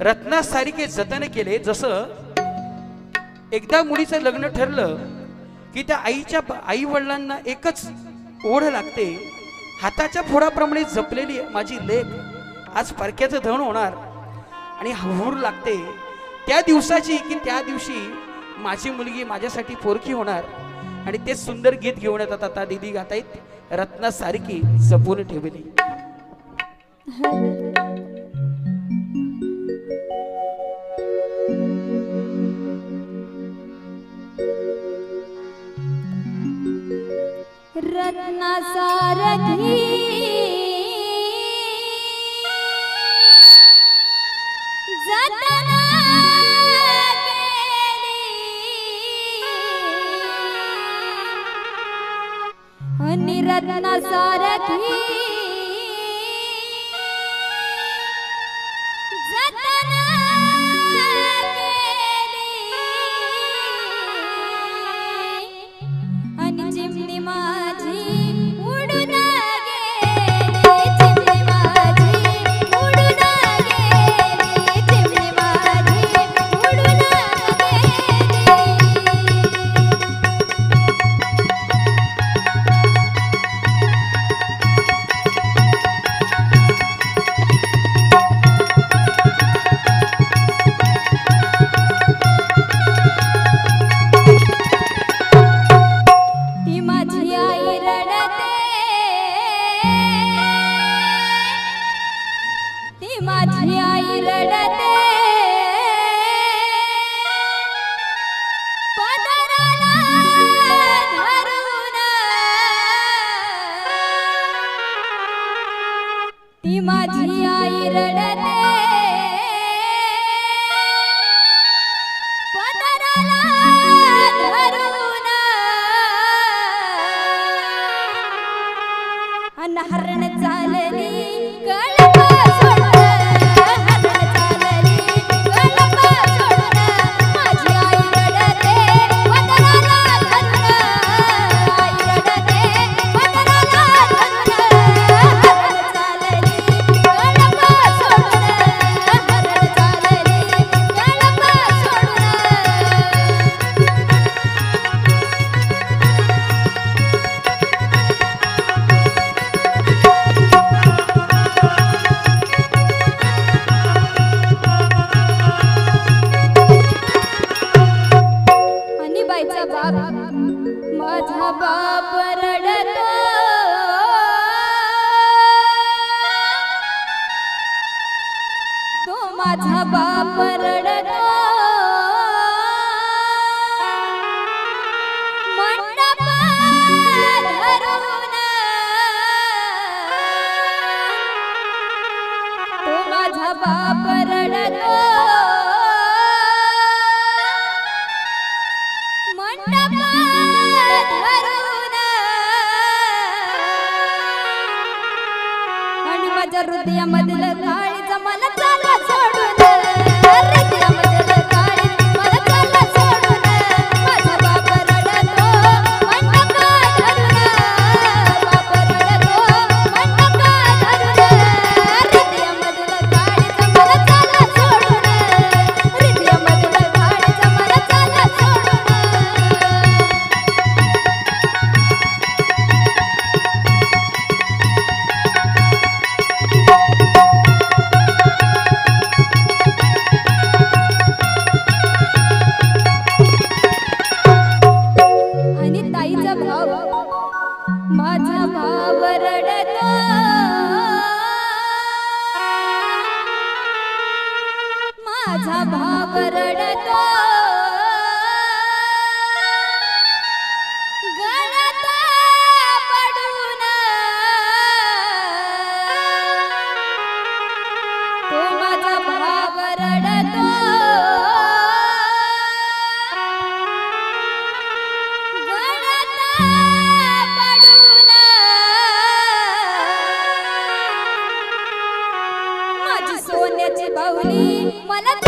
रत्नासारखे जतन केले जसं एकदा मुलीचं लग्न ठरलं की त्या आईच्या आई वडिलांना एकच ओढ लागते. हाताच्या फोडाप्रमाणे जपलेली माझी लेख आज परक्याचं धन होणार आणि हूर लागते. त्या दिवसाची की त्या दिवशी माझी मुलगी माझ्यासाठी पोरखी होणार आणि ते सुंदर गीत घेऊन येतात. आता दिदी गातायत रत्नासारखी जपून ठेवली. रतना सारखी रतना रतना सारखी माझा बाप रडतो. तो माझा बाप रडतो. बाप रडतो. माझ्या हृदयामधलं काय माझा भाव रडतो. गळत पडून. तो माझा भाव रडतो. गळत पडून. माझी सोन्याची बाहुली para.